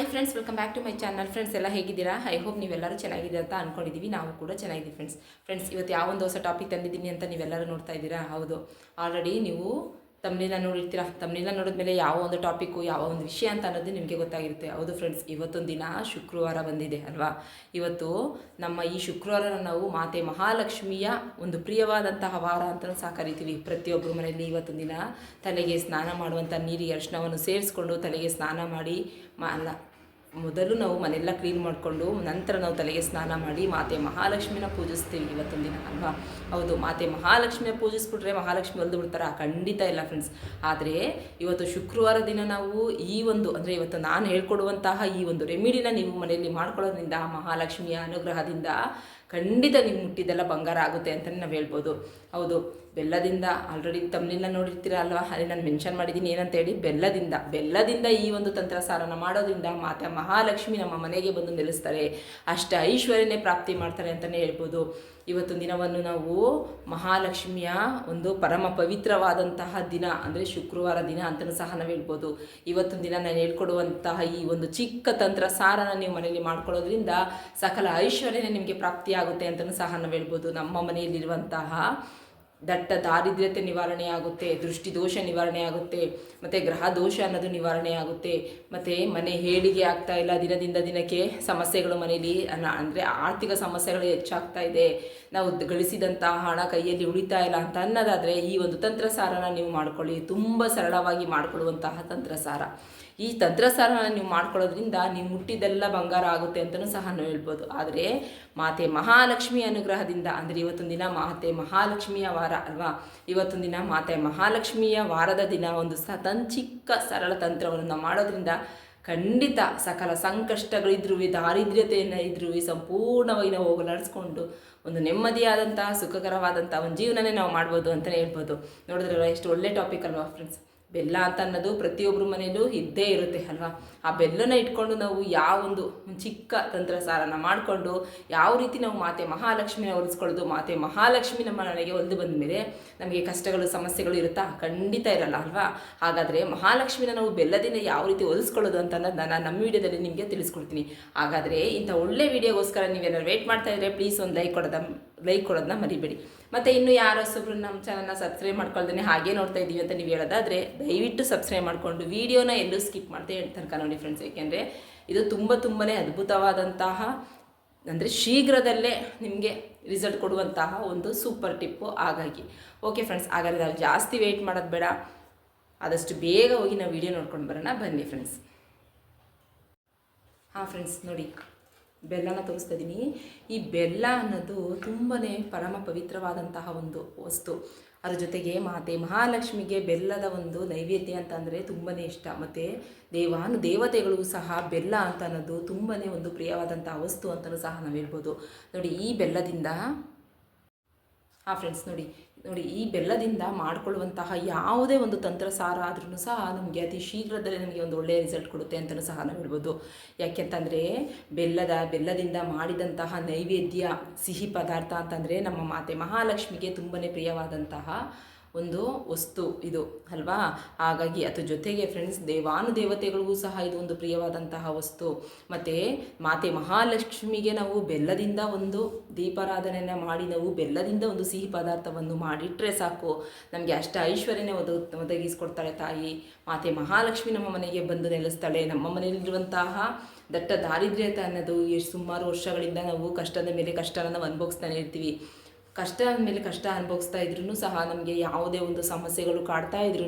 Hi friends welcome back to my channel friends ಎಲ್ಲ ಹೇಗಿದ್ದೀರಾ? I hope ನೀವೆಲ್ಲರೂ ಚೆನ್ನಾಗಿದ್ದೀರಾ ಅಂತ ಅಂದ್ಕೊಂಡಿದ್ದೀವಿ ನಾವು ಕೂಡ ಚೆನ್ನಾಗಿದ್ದೀವಿ ಫ್ರೆಂಡ್ಸ್ ಫ್ರೆಂಡ್ಸ್ ಇವತ್ತು ಯಾವ ಒಂದು ಹೊಸ ಟಾಪಿಕ್ ತಂದಿದ್ದೀನಿ ಅಂತ ನೀವೆಲ್ಲರೂ ನೋಡ್ತಾ ಇದ್ದೀರಾ? ಹೌದು. ಆಲ್ರೆಡಿ ನೀವು ತಮ್ಮನೆಲ್ಲ ನೋಡಿರ್ತೀರಾ? ತಮ್ಮನೆಲ್ಲ ನೋಡಿದ್ಮೇಲೆ ಯಾವ ಒಂದು ಟಾಪಿಕ್ಕು ಯಾವ ಒಂದು ವಿಷಯ ಅಂತ ಅನ್ನೋದು ನಿಮಗೆ ಗೊತ್ತಾಗಿರುತ್ತೆ. ಹೌದು ಫ್ರೆಂಡ್ಸ್ ಇವತ್ತೊಂದು ದಿನ ಶುಕ್ರವಾರ ಬಂದಿದೆ, ಅಲ್ವಾ? ಇವತ್ತು ನಮ್ಮ ಈ ಶುಕ್ರವಾರ ನಾವು ಮಾತೆ ಮಹಾಲಕ್ಷ್ಮಿಯ ಒಂದು ಪ್ರಿಯವಾದಂತಹ ವಾರ ಅಂತಲೂ ಸಹ ಕರಿತೀವಿ. ಪ್ರತಿಯೊಬ್ಬರ ಮನೆಯಲ್ಲಿ ಇವತ್ತೊಂದು ದಿನ ತಲೆಗೆ ಸ್ನಾನ ಮಾಡುವಂಥ ನೀರಿಗೆ ಅರಿಶಿನವನ್ನು ಸೇರಿಸ್ಕೊಂಡು ತಲೆಗೆ ಸ್ನಾನ ಮಾಡಿ ಮಾ ಮೊದಲು ನಾವು ಮನೆಲ್ಲ ಕ್ಲೀನ್ ಮಾಡಿಕೊಂಡು ನಂತರ ನಾವು ತಲೆಗೆ ಸ್ನಾನ ಮಾಡಿ ಮಾತೆ ಮಹಾಲಕ್ಷ್ಮಿನ ಪೂಜಿಸ್ತೀವಿ ಇವತ್ತೊಂದು ದಿನ, ಅಲ್ವಾ? ಹೌದು, ಮಾತೆ ಮಹಾಲಕ್ಷ್ಮಿನ ಪೂಜಿಸ್ಬಿಟ್ರೆ ಮಹಾಲಕ್ಷ್ಮಿ ಒಲ್ದು ಬಿಡ್ತಾರ? ಖಂಡಿತ ಇಲ್ಲ ಫ್ರೆಂಡ್ಸ್ ಆದರೆ ಇವತ್ತು ಶುಕ್ರವಾರ ದಿನ ನಾವು ಈ ಒಂದು, ಅಂದರೆ ಇವತ್ತು ನಾನು ಹೇಳ್ಕೊಡುವಂತಹ ಈ ಒಂದು ರೆಮಿಡಿನ ನೀವು ಮನೆಯಲ್ಲಿ ಮಾಡ್ಕೊಳ್ಳೋದ್ರಿಂದ, ಮಹಾಲಕ್ಷ್ಮಿಯ ಅನುಗ್ರಹದಿಂದ ಖಂಡಿತ ನೀವು ಮುಟ್ಟಿದೆಲ್ಲ ಬಂಗಾರ ಆಗುತ್ತೆ ಅಂತಲೇ ನಾವು ಹೇಳ್ಬೋದು. ಹೌದು ಬೆಲ್ಲದಿಂದ ಆಲ್ರೆಡಿ ತಮ್ಮನೆಲ್ಲ ನೋಡಿರ್ತೀರ ಅಲ್ವಾ? ಅಲ್ಲಿ ನಾನು ಮೆನ್ಷನ್ ಮಾಡಿದ್ದೀನಿ ಏನಂತ ಹೇಳಿ ಬೆಲ್ಲದಿಂದ ಬೆಲ್ಲದಿಂದ ಈ ಒಂದು ತಂತ್ರಸಾರನ ಮಾಡೋದ್ರಿಂದ ಮಾತೆ ಮಹಾಲಕ್ಷ್ಮಿ ನಮ್ಮ ಮನೆಗೆ ಬಂದು ನೆಲೆಸ್ತಾರೆ. ಅಷ್ಟ ಐಶ್ವರ್ಯನೇ ಪ್ರಾಪ್ತಿ ಮಾಡ್ತಾರೆ ಅಂತಲೇ ಹೇಳ್ಬೋದು. ಇವತ್ತು ದಿನವನ್ನು ನಾವು ಮಹಾಲಕ್ಷ್ಮಿಯ ಒಂದು ಪರಮ ಪವಿತ್ರವಾದಂತಹ ದಿನ, ಅಂದರೆ ಶುಕ್ರವಾರ ದಿನ ಅಂತಲೂ ಸಹ ನಾವು ಹೇಳ್ಬೋದು. ಇವತ್ತು ದಿನ ನಾನು ಹೇಳ್ಕೊಡುವಂತಹ ಈ ಒಂದು ಚಿಕ್ಕ ತಂತ್ರ ಸಾರನ ನೀವು ಮನೆಯಲ್ಲಿ ಮಾಡ್ಕೊಳ್ಳೋದ್ರಿಂದ ಸಕಲ ಐಶ್ವರ್ಯನೇ ನಿಮಗೆ ಪ್ರಾಪ್ತಿಯಾಗುತ್ತೆ ಅಂತಲೂ ಸಹ ನಾವು ಹೇಳ್ಬೋದು. ನಮ್ಮ ಮನೆಯಲ್ಲಿರುವಂತಹ ದಟ್ಟ ದಾರಿದ್ರ್ಯತೆ ನಿವಾರಣೆ ಆಗುತ್ತೆ, ದೃಷ್ಟಿ ದೋಷ ನಿವಾರಣೆ ಆಗುತ್ತೆ, ಮತ್ತು ಗ್ರಹ ದೋಷ ಅನ್ನೋದು ನಿವಾರಣೆ ಆಗುತ್ತೆ, ಮತ್ತು ಮನೆ ಹೇಳಿಗೆ ಆಗ್ತಾ ಇಲ್ಲ, ದಿನದಿಂದ ದಿನಕ್ಕೆ ಸಮಸ್ಯೆಗಳು ಮನೆಯಲ್ಲಿ ಅಂದರೆ ಆರ್ಥಿಕ ಸಮಸ್ಯೆಗಳು ಹೆಚ್ಚಾಗ್ತಾ ಇದೆ, ನಾವು ಗಳಿಸಿದಂಥ ಹಣ ಕೈಯಲ್ಲಿ ಉಳಿತಾ ಇಲ್ಲ ಅಂತ ಅನ್ನೋದಾದರೆ ಈ ಒಂದು ತಂತ್ರಸಾರನ ನೀವು ಮಾಡ್ಕೊಳ್ಳಿ, ತುಂಬ ಸರಳವಾಗಿ ಮಾಡಿಕೊಳ್ಳುವಂತಹ ತಂತ್ರಸಾರ. ಈ ತಂತ್ರಸಾರನ ನೀವು ಮಾಡ್ಕೊಳ್ಳೋದ್ರಿಂದ ನೀವು ಮುಟ್ಟಿದ್ದೆಲ್ಲ ಬಂಗಾರ ಆಗುತ್ತೆ ಅಂತಲೂ ಸಹ ನಾವು ಹೇಳ್ಬೋದು. ಆದರೆ ಮಾತೆ ಮಹಾಲಕ್ಷ್ಮಿ ಅನುಗ್ರಹದಿಂದ, ಅಂದರೆ ಇವತ್ತೊಂದು ದಿನ ಮಾತೆ ಮಹಾಲಕ್ಷ್ಮಿಯ ವಾರ ಅಲ್ವಾ? ಇವತ್ತೊಂದು ದಿನ ಮಾತೆ ಮಹಾಲಕ್ಷ್ಮಿಯ ವಾರದ ದಿನ, ಒಂದು ಸತನ್ ಚಿಕ್ಕ ಸರಳ ತಂತ್ರವನ್ನು ನಾವು ಮಾಡೋದ್ರಿಂದ ಖಂಡಿತ ಸಕಲ ಸಂಕಷ್ಟಗಳಿದ್ರೂ ದಾರಿದ್ರ್ಯತೆಯನ್ನು ಇದ್ರೂ ಸಂಪೂರ್ಣವಾಗಿ ನಾವು ಹೋಗಲಾಡಿಸ್ಕೊಂಡು ಒಂದು ನೆಮ್ಮದಿಯಾದಂತಹ ಸುಖಕರವಾದಂಥ ಒಂದು ಜೀವನನೇ ನಾವು ಮಾಡ್ಬೋದು ಅಂತಲೇ ಹೇಳ್ಬೋದು. ನೋಡಿದ್ರಲ್ಲ, ಎಷ್ಟು ಒಳ್ಳೆ ಟಾಪಿಕ್ ಅಲ್ವಾ ಫ್ರೆಂಡ್ಸ್ ಬೆಲ್ಲ ಅಂತ ಅನ್ನೋದು ಪ್ರತಿಯೊಬ್ಬರ ಮನೆಯಲ್ಲೂ ಇದ್ದೇ ಇರುತ್ತೆ ಅಲ್ವಾ? ಆ ಬೆಲ್ಲನ ಇಟ್ಕೊಂಡು ನಾವು ಯಾವ ಒಂದು ಚಿಕ್ಕ ತಂತ್ರಸಾರನ ಮಾಡಿಕೊಂಡು ಯಾವ ರೀತಿ ನಾವು ಮಾತೆ ಮಹಾಲಕ್ಷ್ಮಿನ ಒಲಿಸ್ಕೊಳ್ಳೋದು ಮಾತೆ ಮಹಾಲಕ್ಷ್ಮಿ ನಮ್ಮ ಮನೆಗೆ ಒಲಿದು ಬಂದ ಮೇಲೆ ನಮಗೆ ಕಷ್ಟಗಳು, ಸಮಸ್ಯೆಗಳು ಇರುತ್ತಾ? ಖಂಡಿತ ಇರಲ್ಲ ಅಲ್ವಾ? ಹಾಗಾದರೆ ಮಹಾಲಕ್ಷ್ಮಿನ ನಾವು ಬೆಲ್ಲದಿಂದ ಯಾವ ರೀತಿ ಒಲಿಸ್ಕೊಳ್ಳೋದು ಅಂತ ಅನ್ನೋದು ನಾನು ನಮ್ಮ ವಿಡಿಯೋದಲ್ಲಿ ನಿಮಗೆ ತಿಳಿಸ್ಕೊಡ್ತೀನಿ. ಹಾಗಾದರೆ ಇಂಥ ಒಳ್ಳೆ ವಿಡಿಯೋಗೋಸ್ಕರ ನೀವೇನಾದ್ರು ವೇಟ್ ಮಾಡ್ತಾ ಇದ್ದರೆ ಪ್ಲೀಸ್ ಒಂದು ಲೈಕ್ ಕೊಡೋದ ಲೈಕ್ ಕೊಡೋದನ್ನ ಮರಿಬೇಡಿ. ಮತ್ತು ಇನ್ನು ಯಾರು ಹೊಸಬ್ರು ನಮ್ಮ ಚಾನಲ್ನ ಸಬ್ಸ್ಕ್ರೈಬ್ ಮಾಡ್ಕೊಳ್ದೇ ಹಾಗೆ ನೋಡ್ತಾ ಇದ್ದೀವಿ ಅಂತ ನೀವು ಹೇಳೋದಾದರೆ ದಯವಿಟ್ಟು ಸಬ್ಸ್ಕ್ರೈಬ್ ಮಾಡಿಕೊಂಡು ವೀಡಿಯೋನ ಎಲ್ಲೂ ಸ್ಕಿಪ್ ಮಾಡ್ತಾ ತನಕ ನೋಡಿ ಫ್ರೆಂಡ್ಸ್ ಏಕೆಂದರೆ ಇದು ತುಂಬ ತುಂಬಾ ಅದ್ಭುತವಾದಂತಹ, ಅಂದರೆ ಶೀಘ್ರದಲ್ಲೇ ನಿಮಗೆ ರಿಸಲ್ಟ್ ಕೊಡುವಂತಹ ಒಂದು ಸೂಪರ್ ಟಿಪ್ಪು ಹಾಗಾಗಿ. ಓಕೆ ಫ್ರೆಂಡ್ಸ್ ಹಾಗಾದರೆ ನಾವು ಜಾಸ್ತಿ ವೆಯ್ಟ್ ಮಾಡೋದು ಬೇಡ. ಆದಷ್ಟು ಬೇಗ ಹೋಗಿ ನಾವು ವೀಡಿಯೋ ನೋಡ್ಕೊಂಡು ಬರೋಣ. ಬನ್ನಿ ಫ್ರೆಂಡ್ಸ್ ಹಾಂ ಫ್ರೆಂಡ್ಸ್ ನೋಡಿ. ಬೆಲ್ಲನ ತೋರಿಸ್ತಾ ಇದ್ದೀನಿ ಈ ಬೆಲ್ಲ ಅನ್ನೋದು ತುಂಬಾ ಪರಮ ಪವಿತ್ರವಾದಂತಹ ಒಂದು ವಸ್ತು. ಅದ್ರ ಜೊತೆಗೆ ಮಾತೆ ಮಹಾಲಕ್ಷ್ಮಿಗೆ ಬೆಲ್ಲದ ಒಂದು ನೈವೇದ್ಯ ಅಂತಂದರೆ ತುಂಬಾ ಇಷ್ಟ. ಮತ್ತು ದೇವಾನು ದೇವತೆಗಳು ಸಹ ಬೆಲ್ಲ ಅಂತ ಅನ್ನೋದು ತುಂಬಾ ಒಂದು ಪ್ರಿಯವಾದಂಥ ವಸ್ತು ಅಂತಲೂ ಸಹ ನಾವು ಹೇಳ್ಬೋದು ನೋಡಿ, ಈ ಬೆಲ್ಲದಿಂದ ಹಾಂ ಫ್ರೆಂಡ್ಸ್ ನೋಡಿ ನೋಡಿ, ಈ ಬೆಲ್ಲದಿಂದ ಮಾಡಿಕೊಳ್ಳುವಂತಹ ಯಾವುದೇ ಒಂದು ತಂತ್ರಸಾರ ಆದ್ರೂ ಸಹ ನಮಗೆ ಅತಿ ಶೀಘ್ರದಲ್ಲೇ ನಮಗೆ ಒಂದು ಒಳ್ಳೆಯ ರಿಸಲ್ಟ್ ಕೊಡುತ್ತೆ ಅಂತಲೂ ಸಹ ನಾವು ಹೇಳ್ಬೋದು. ಯಾಕೆಂತಂದರೆ, ಬೆಲ್ಲದ, ಬೆಲ್ಲದಿಂದ ಮಾಡಿದಂತಹ ನೈವೇದ್ಯ, ಸಿಹಿ ಪದಾರ್ಥ ಅಂತಂದರೆ ನಮ್ಮ ಮಾತೆ ಮಹಾಲಕ್ಷ್ಮಿಗೆ ತುಂಬಾ ಪ್ರಿಯವಾದಂತಹ ಒಂದು ವಸ್ತು ಇದು, ಅಲ್ವಾ? ಹಾಗಾಗಿ ಅದ್ರ ಜೊತೆಗೆ ಫ್ರೆಂಡ್ಸ್ ದೇವಾನು ದೇವತೆಗಳಿಗೂ ಸಹ ಇದು ಒಂದು ಪ್ರಿಯವಾದಂತಹ ವಸ್ತು. ಮತ್ತು ಮಾತೆ ಮಹಾಲಕ್ಷ್ಮಿಗೆ ನಾವು ಬೆಲ್ಲದಿಂದ ಒಂದು ದೀಪಾರಾಧನೆಯನ್ನು ಮಾಡಿ, ನಾವು ಬೆಲ್ಲದಿಂದ ಒಂದು ಸಿಹಿ ಪದಾರ್ಥವನ್ನು ಮಾಡಿಟ್ಟರೆ ಸಾಕು. ನಮಗೆ ಅಷ್ಟ ಐಶ್ವರ್ಯನೇ ಒದ, ಒದಗಿಸ್ಕೊಡ್ತಾಳೆ ತಾಯಿ. ಮಾತೆ ಮಹಾಲಕ್ಷ್ಮಿ ನಮ್ಮ ಮನೆಗೆ ಬಂದು ನೆಲೆಸ್ತಾಳೆ. ನಮ್ಮ ಮನೆಯಲ್ಲಿರುವಂತಹ ದಟ್ಟ ದಾರಿದ್ರ್ಯತೆ ಅನ್ನೋದು ಎಷ್ಟು ಸುಮಾರು ವರ್ಷಗಳಿಂದ ನಾವು ಕಷ್ಟದ ಮೇಲೆ ಕಷ್ಟನ ಅನುಭವಿಸ್ತಾನೆ ಇರ್ತೀವಿ. ಕಷ್ಟ ಅಂದಮೇಲೆ ಕಷ್ಟ ಅನುಭವಿಸ್ತಾ ಇದ್ರೂ ಸಹ ನಮಗೆ ಯಾವುದೇ ಒಂದು ಸಮಸ್ಯೆಗಳು ಕಾಡ್ತಾ ಇದ್ರೂ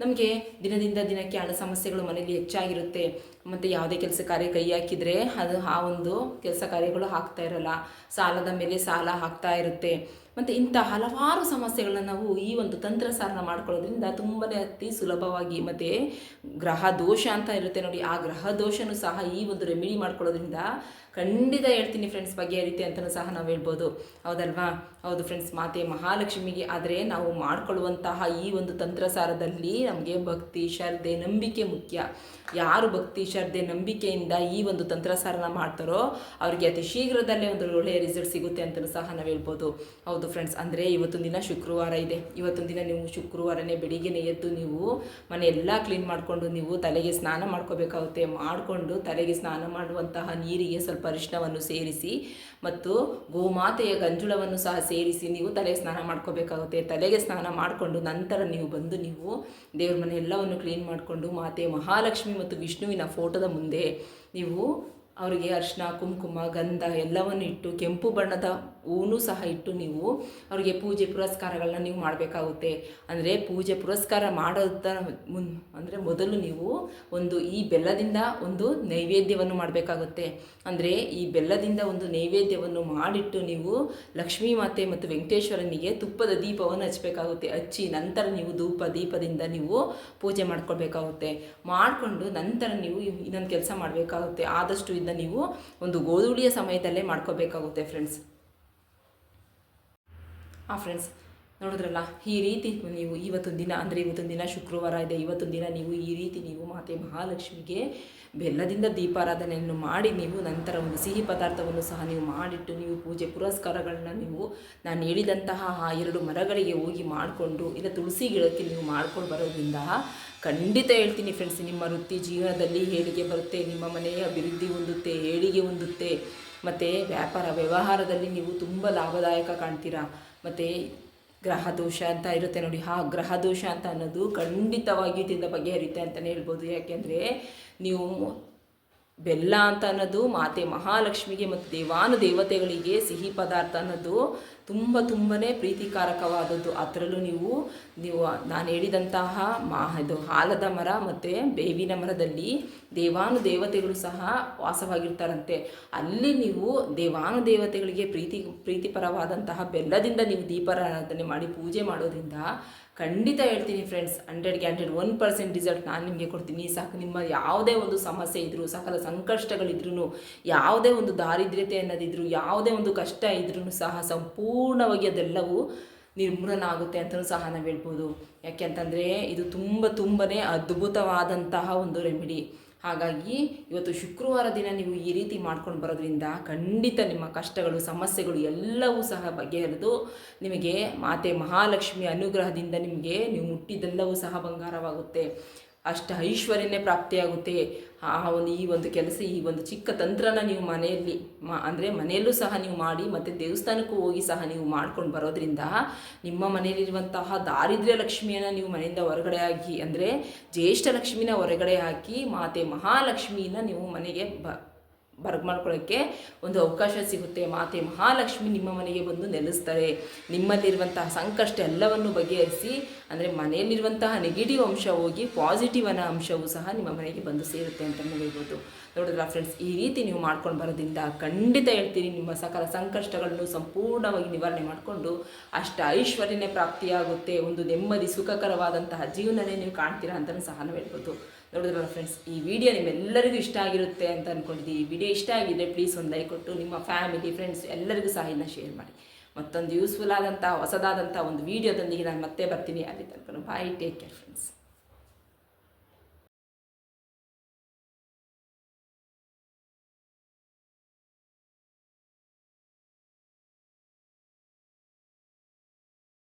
ನಮಗೆ ದಿನದಿಂದ ದಿನಕ್ಕೆ ಹಣ ಸಮಸ್ಯೆಗಳು ಮನೆಯಲ್ಲಿ ಹೆಚ್ಚಾಗಿರುತ್ತೆ. ಮತ್ತು ಯಾವುದೇ ಕೆಲಸ ಕಾರ್ಯ ಕೈ ಹಾಕಿದರೆ ಅದು ಆ ಒಂದು ಕೆಲಸ ಕಾರ್ಯಗಳು ಹಾಕ್ತಾ ಇರಲ್ಲ. ಸಾಲದ ಮೇಲೆ ಸಾಲ ಹಾಕ್ತಾ ಇರುತ್ತೆ. ಮತ್ತು ಇಂಥ ಹಲವಾರು ಸಮಸ್ಯೆಗಳನ್ನ ನಾವು ಈ ಒಂದು ತಂತ್ರಸಾರನ ಮಾಡ್ಕೊಳ್ಳೋದ್ರಿಂದ ತುಂಬಾ ಅತಿ ಸುಲಭವಾಗಿ ಮತ್ತು ಗ್ರಹ ದೋಷ ಅಂತ ಇರುತ್ತೆ ನೋಡಿ. ಆ ಗ್ರಹ ದೋಷನೂ ಸಹ ಈ ಒಂದು ರೆಮಿಡಿ ಮಾಡ್ಕೊಳ್ಳೋದ್ರಿಂದ ಖಂಡಿತ ಹೇಳ್ತೀನಿ ಫ್ರೆಂಡ್ಸ್ ಬಗೆಹರಿತೆ ಅಂತಲೂ ಸಹ ನಾವು ಹೇಳ್ಬೋದು. ಹೌದಲ್ವಾ? ಹೌದು ಫ್ರೆಂಡ್ಸ್ ಮಾತೆ ಮಹಾಲಕ್ಷ್ಮಿಗೆ ಆದರೆ ನಾವು ಮಾಡ್ಕೊಳ್ಳುವಂತಹ ಈ ಒಂದು ತಂತ್ರಸಾರದಲ್ಲಿ ನಮಗೆ ಭಕ್ತಿ, ಶ್ರದ್ಧೆ, ನಂಬಿಕೆ ಮುಖ್ಯ. ಯಾರು ಭಕ್ತಿ, ಶ್ರದ್ಧೆ, ನಂಬಿಕೆಯಿಂದ ಈ ಒಂದು ತಂತ್ರಸಾರನ ಮಾಡ್ತಾರೋ ಅವರಿಗೆ ಅತಿ ಶೀಘ್ರದಲ್ಲೇ ಒಂದು ಒಳ್ಳೆಯ ರಿಸಲ್ಟ್ ಸಿಗುತ್ತೆ ಅಂತಲೂ ಸಹ ನಾವು ಹೇಳ್ಬೋದು. ಹೌದು. ಹೌದು ಫ್ರೆಂಡ್ಸ್ ಅಂದರೆ ಇವತ್ತೊಂದು ದಿನ ಶುಕ್ರವಾರ ಇದೆ. ಇವತ್ತೊಂದು ದಿನ ನೀವು ಶುಕ್ರವಾರನೇ ಬೆಳಿಗ್ಗೆನೇ ಎದ್ದು ನೀವು ಮನೆ ಎಲ್ಲ ಕ್ಲೀನ್ ಮಾಡಿಕೊಂಡು ನೀವು ತಲೆಗೆ ಸ್ನಾನ ಮಾಡ್ಕೋಬೇಕಾಗುತ್ತೆ. ಮಾಡಿಕೊಂಡು ತಲೆಗೆ ಸ್ನಾನ ಮಾಡುವಂತಹ ನೀರಿಗೆ ಸ್ವಲ್ಪ ಅರಿಶಿನವನ್ನು ಸೇರಿಸಿ ಮತ್ತು ಗೋಮಾತೆಯ ಗಂಜುಳವನ್ನು ಸಹ ಸೇರಿಸಿ ನೀವು ತಲೆಗೆ ಸ್ನಾನ ಮಾಡ್ಕೋಬೇಕಾಗುತ್ತೆ. ತಲೆಗೆ ಸ್ನಾನ ಮಾಡಿಕೊಂಡು ನಂತರ ನೀವು ಬಂದು ನೀವು ದೇವ್ರ ಮನೆ ಎಲ್ಲವನ್ನು ಕ್ಲೀನ್ ಮಾಡಿಕೊಂಡು ಮಾತೆ ಮಹಾಲಕ್ಷ್ಮಿ ಮತ್ತು ವಿಷ್ಣುವಿನ ಫೋಟೋದ ಮುಂದೆ ನೀವು ಅವರಿಗೆ ಅರಿಶಿನ ಕುಂಕುಮ, ಗಂಧ ಎಲ್ಲವನ್ನು ಇಟ್ಟು ಕೆಂಪು ಬಣ್ಣದ ಹೂನು ಸಹ ಇಟ್ಟು ನೀವು ಅವರಿಗೆ ಪೂಜೆ ಪುರಸ್ಕಾರಗಳನ್ನ ನೀವು ಮಾಡಬೇಕಾಗುತ್ತೆ. ಅಂದರೆ ಪೂಜೆ ಪುರಸ್ಕಾರ ಮಾಡೋದ ಮುನ್, ಅಂದರೆ ಮೊದಲು ನೀವು ಒಂದು ಈ ಬೆಲ್ಲದಿಂದ ಒಂದು ನೈವೇದ್ಯವನ್ನು ಮಾಡಬೇಕಾಗುತ್ತೆ. ಅಂದರೆ ಈ ಬೆಲ್ಲದಿಂದ ಒಂದು ನೈವೇದ್ಯವನ್ನು ಮಾಡಿಟ್ಟು ನೀವು ಲಕ್ಷ್ಮೀ ಮಾತೆ ಮತ್ತು ವೆಂಕಟೇಶ್ವರನಿಗೆ ತುಪ್ಪದ ದೀಪವನ್ನು ಹಚ್ಚಬೇಕಾಗುತ್ತೆ ಹಚ್ಚಿ ನಂತರ ನೀವು ಧೂಪ ದೀಪದಿಂದ ನೀವು ಪೂಜೆ ಮಾಡ್ಕೊಳ್ಬೇಕಾಗುತ್ತೆ. ಮಾಡಿಕೊಂಡು ನಂತರ ನೀವು ಇನ್ನೊಂದು ಕೆಲಸ ಮಾಡಬೇಕಾಗುತ್ತೆ. ಆದಷ್ಟು ಇದನ್ನ ನೀವು ಒಂದು ಗೋಧುಳಿಯ ಸಮಯದಲ್ಲೇ ಮಾಡ್ಕೋಬೇಕಾಗುತ್ತೆ ಫ್ರೆಂಡ್ಸ್ ಹಾಂ ಫ್ರೆಂಡ್ಸ್ ನೋಡಿದ್ರಲ್ಲ, ಈ ರೀತಿ ನೀವು ಇವತ್ತೊಂದು ದಿನ, ಅಂದರೆ ಇವತ್ತೊಂದು ದಿನ ಶುಕ್ರವಾರ ಇದೆ, ಇವತ್ತೊಂದು ದಿನ ನೀವು ಈ ರೀತಿ ನೀವು ಮಾತೆ ಮಹಾಲಕ್ಷ್ಮಿಗೆ ಬೆಲ್ಲದಿಂದ ದೀಪಾರಾಧನೆಯನ್ನು ಮಾಡಿ ನೀವು ನಂತರ ಒಂದು ಸಿಹಿ ಪದಾರ್ಥವನ್ನು ಸಹ ನೀವು ಮಾಡಿಟ್ಟು ನೀವು ಪೂಜೆ ಪುರಸ್ಕಾರಗಳನ್ನ ನೀವು ನಾನು ಹೇಳಿದಂತಹ ಆ ಎರಡು ಮರಗಳಿಗೆ ಹೋಗಿ ಮಾಡಿಕೊಂಡು, ಇಲ್ಲ ತುಳಸಿ ಗಿಡಕ್ಕೆ ನೀವು ಮಾಡ್ಕೊಂಡು ಬರೋದ್ರಿಂದ ಖಂಡಿತ ಹೇಳ್ತೀನಿ ಫ್ರೆಂಡ್ಸ್ ನಿಮ್ಮ ವೃತ್ತಿ ಜೀವನದಲ್ಲಿ ಏಳಿಗೆ ಬರುತ್ತೆ, ನಿಮ್ಮ ಮನೆಯ ಅಭಿವೃದ್ಧಿ ಹೊಂದುತ್ತೆ, ಏಳಿಗೆ ಹೊಂದುತ್ತೆ, ಮತ್ತು ವ್ಯಾಪಾರ ವ್ಯವಹಾರದಲ್ಲಿ ನೀವು ತುಂಬ ಲಾಭದಾಯಕ ಕಾಣ್ತೀರಾ? ಮತ್ತು ಗ್ರಹ ದೋಷ ಅಂತ ಇರುತ್ತೆ ನೋಡಿ. ಹಾ, ಗ್ರಹ ದೋಷ ಅಂತ ಅನ್ನೋದು ಖಂಡಿತವಾಗಿ ಇದರಿಂದ ಬಗೆಹರಿಯುತ್ತೆ ಅಂತಲೇ ಹೇಳ್ಬೋದು. ಯಾಕೆಂದರೆ ನೀವು ಬೆಲ್ಲ ಅಂತ ಅನ್ನೋದು, ಮಾತೆ ಮಹಾಲಕ್ಷ್ಮಿಗೆ ಮತ್ತು ದೇವಾನು ದೇವತೆಗಳಿಗೆ ಸಿಹಿ ಪದಾರ್ಥ ಅನ್ನೋದು ತುಂಬ ತುಂಬಾ ಪ್ರೀತಿಕಾರಕವಾದದ್ದು. ಅದರಲ್ಲೂ ನೀವು ನೀವು, ನಾನು ಹೇಳಿದಂತಹ ಮಾ, ಇದು ಆಲದ ಮರ ಮತ್ತು ಬೇವಿನ ಮರದಲ್ಲಿ ದೇವಾನು ದೇವತೆಗಳು ಸಹ ವಾಸವಾಗಿರ್ತಾರಂತೆ. ಅಲ್ಲಿ ನೀವು ದೇವಾನು ದೇವತೆಗಳಿಗೆ ಪ್ರೀತಿ, ಪ್ರೀತಿಪರವಾದಂತಹ ಬೆಲ್ಲದಿಂದ ನೀವು ದೀಪಾರಾಧನೆ ಮಾಡಿ ಪೂಜೆ ಮಾಡೋದ್ರಿಂದ ಖಂಡಿತ ಹೇಳ್ತೀನಿ ಫ್ರೆಂಡ್ಸ್ ಹಂಡ್ರೆಡ್ಗೆ ಹಂಡ್ರೆಡ್ ಒನ್ ಪರ್ಸೆಂಟ್ ರಿಸಲ್ಟ್ ನಾನು ನಿಮಗೆ ಕೊಡ್ತೀನಿ. ಸಾಕು, ನಿಮ್ಮ ಯಾವುದೇ ಒಂದು ಸಮಸ್ಯೆ ಇದ್ದರೂ ಸಕಲ ಸಂಕಷ್ಟಗಳಿದ್ರೂ ಯಾವುದೇ ಒಂದು ದಾರಿದ್ರ್ಯತೆ ಅನ್ನೋದಿದ್ರು, ಯಾವುದೇ ಒಂದು ಕಷ್ಟ ಇದ್ರೂ ಸಹ ಸಂಪೂರ್ಣವಾಗಿ ಅದೆಲ್ಲವೂ ನಿರ್ಮೂಲನ ಆಗುತ್ತೆ ಅಂತಲೂ ಸಹ ನಾವು ಹೇಳ್ಬೋದು. ಯಾಕೆಂತಂದರೆ ಇದು ತುಂಬ ತುಂಬನೇ ಅದ್ಭುತವಾದಂತಹ ಒಂದು ರೆಮಿಡಿ ಹಾಗಾಗಿ ಇವತ್ತು ಶುಕ್ರವಾರ ದಿನ ನೀವು ಈ ರೀತಿ ಮಾಡ್ಕೊಂಡು ಬರೋದ್ರಿಂದ ಖಂಡಿತ ನಿಮ್ಮ ಕಷ್ಟಗಳು, ಸಮಸ್ಯೆಗಳು ಎಲ್ಲವೂ ಸಹ ಬಗೆಹರಿದು ನಿಮಗೆ ಮಾತೆ ಮಹಾಲಕ್ಷ್ಮಿ ಅನುಗ್ರಹದಿಂದ ನಿಮಗೆ ನೀವು ಮುಟ್ಟಿದ್ದೆಲ್ಲವೂ ಸಹ ಬಂಗಾರವಾಗುತ್ತೆ. ಅಷ್ಟು ಐಶ್ವರ್ಯನೇ ಪ್ರಾಪ್ತಿಯಾಗುತ್ತೆ. ಆ ಒಂದು ಈ ಒಂದು ಕೆಲಸ, ಈ ಒಂದು ಚಿಕ್ಕ ತಂತ್ರನ ನೀವು ಮನೆಯಲ್ಲಿ ಮಾ, ಅಂದರೆ ಮನೆಯಲ್ಲೂ ಸಹ ನೀವು ಮಾಡಿ, ಮತ್ತು ದೇವಸ್ಥಾನಕ್ಕೂ ಹೋಗಿ ಸಹ ನೀವು ಮಾಡ್ಕೊಂಡು ಬರೋದ್ರಿಂದ ನಿಮ್ಮ ಮನೆಯಲ್ಲಿರುವಂತಹ ದಾರಿದ್ರ್ಯ ಲಕ್ಷ್ಮಿಯನ್ನು ನೀವು ಮನೆಯಿಂದ ಹೊರಗಡೆ ಹಾಕಿ ಅಂದರೆ ಜ್ಯೇಷ್ಠ ಲಕ್ಷ್ಮಿನ ಹೊರಗಡೆ ಹಾಕಿ, ಮಾತೆ ಮಹಾಲಕ್ಷ್ಮಿನ ನೀವು ಮನೆಗೆ ಬ ಬರ್ಗ್ ಮಾಡ್ಕೊಳ್ಳೋಕ್ಕೆ ಒಂದು ಅವಕಾಶ ಸಿಗುತ್ತೆ. ಮಾತೆ ಮಹಾಲಕ್ಷ್ಮಿ ನಿಮ್ಮ ಮನೆಗೆ ಬಂದು ನೆಲೆಸ್ತಾರೆ. ನಿಮ್ಮಲ್ಲಿರುವಂತಹ ಸಂಕಷ್ಟ ಎಲ್ಲವನ್ನು ಬಗೆಹರಿಸಿ, ಅಂದರೆ ಮನೆಯಲ್ಲಿರುವಂತಹ ನೆಗೆಟಿವ್ ಅಂಶ ಹೋಗಿ ಪಾಸಿಟಿವ್ ಅನ್ನೋ ಅಂಶವೂ ಸಹ ನಿಮ್ಮ ಮನೆಗೆ ಬಂದು ಸೇರುತ್ತೆ ಅಂತ ಹೇಳ್ಬೋದು. ನೋಡಿದ್ರ ಫ್ರೆಂಡ್ಸ್ ಈ ರೀತಿ ನೀವು ಮಾಡ್ಕೊಂಡು ಬರೋದ್ರಿಂದ ಖಂಡಿತ ಹೇಳ್ತೀನಿ ನಿಮ್ಮ ಸಕಲ ಸಂಕಷ್ಟಗಳನ್ನು ಸಂಪೂರ್ಣವಾಗಿ ನಿವಾರಣೆ ಮಾಡಿಕೊಂಡು ಅಷ್ಟ ಐಶ್ವರ್ಯನೇ ಪ್ರಾಪ್ತಿಯಾಗುತ್ತೆ. ಒಂದು ನೆಮ್ಮದಿ, ಸುಖಕರವಾದಂತಹ ಜೀವನನೇ ನೀವು ಕಾಣ್ತೀರಾ ಅಂತಲೂ ಸಹ ನಾವು ಹೇಳ್ಬೋದು. ನೋಡಿದ್ರಲ್ಲ ಫ್ರೆಂಡ್ಸ್ ಈ ವಿಡಿಯೋ ನಿಮ್ಮೆಲ್ಲರಿಗೂ ಇಷ್ಟ ಆಗಿರುತ್ತೆ ಅಂತ ಅಂದ್ಕೊಂಡಿದ್ದೀವಿ ಈ ವಿಡಿಯೋ ಇಷ್ಟ ಆಗಿದೆ ಪ್ಲೀಸ್ ಒಂದು ಲೈಕ್ ಕೊಟ್ಟು ನಿಮ್ಮ ಫ್ಯಾಮಿಲಿ ಫ್ರೆಂಡ್ಸ್ ಎಲ್ಲರಿಗೂ ಸಹ ಇದನ್ನ ಶೇರ್ ಮಾಡಿ. ಮತ್ತೊಂದು ಯೂಸ್ಫುಲ್ ಆದಂಥ ಹೊಸದಾದಂಥ ಒಂದು ವಿಡಿಯೋದೊಂದಿಗೆ ನಾನು ಮತ್ತೆ ಬರ್ತೀನಿ. ಅಲ್ಲಿ ತನಕ ಬಾಯ್ ಟೇಕ್ ಕೇರ್ ಫ್ರೆಂಡ್ಸ್